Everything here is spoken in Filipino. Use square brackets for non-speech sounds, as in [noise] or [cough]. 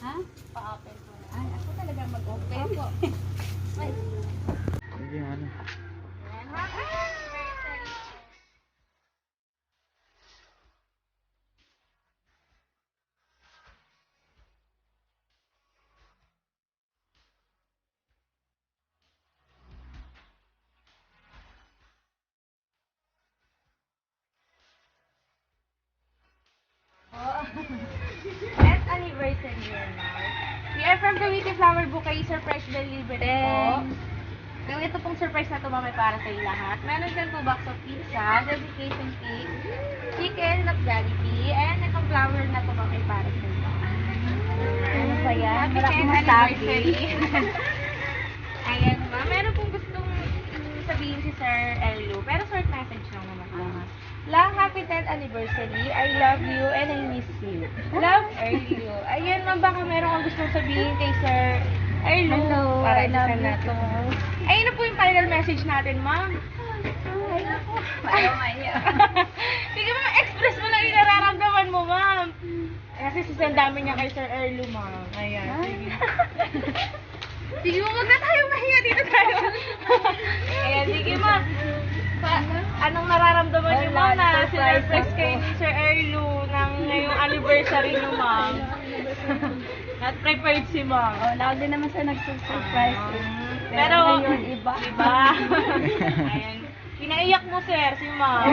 Ha? Pa-open po. Ay, ako talaga mag-open. Opo. [laughs] yun now. We are from Cavite Flower Bouquet, surprise delivery po. Yung ito pong surprise na ito mamay para sa lahat. Meron dyan po box of pizza, dedication cake, chicken at Jollibee, and itong flower na ito mamay para sa lahat. Ano pa yan? Happy Wala 10th akong masabi. anniversary. [laughs] Ayan ma, meron pong gustong sabihin si Sir Ello, pero short message lang naman po. Ah. Lang, happy 10th anniversary. I love you and I miss you. Love, Erlo. Ayan, ma'am, baka meron kang gustong sabihin kay Sir Erlo. Hello, Para I love you natin. Ayun na po yung final message natin, ma'am. Ay, maya. [laughs] Sige, ma'am, express mo lang yung nararamdaman mo, ma'am. Kasi sisendami niya kay Sir Erlo, ma'am. Ayan, sige. [laughs] Sige, ma'am, wag na tayo mahiya nararamdaman niyo, ma'am, na sinurprise kayo ni Sir Erlo ng ngayong anniversary niyo, ma'am? [laughs] Not prepared si ma'am. Oh, lagi naman siya nagsusurprise. eh. Pero, ngayon, iba. Iba. [laughs] Ayan. Pinaiyak mo, sir, si ma'am.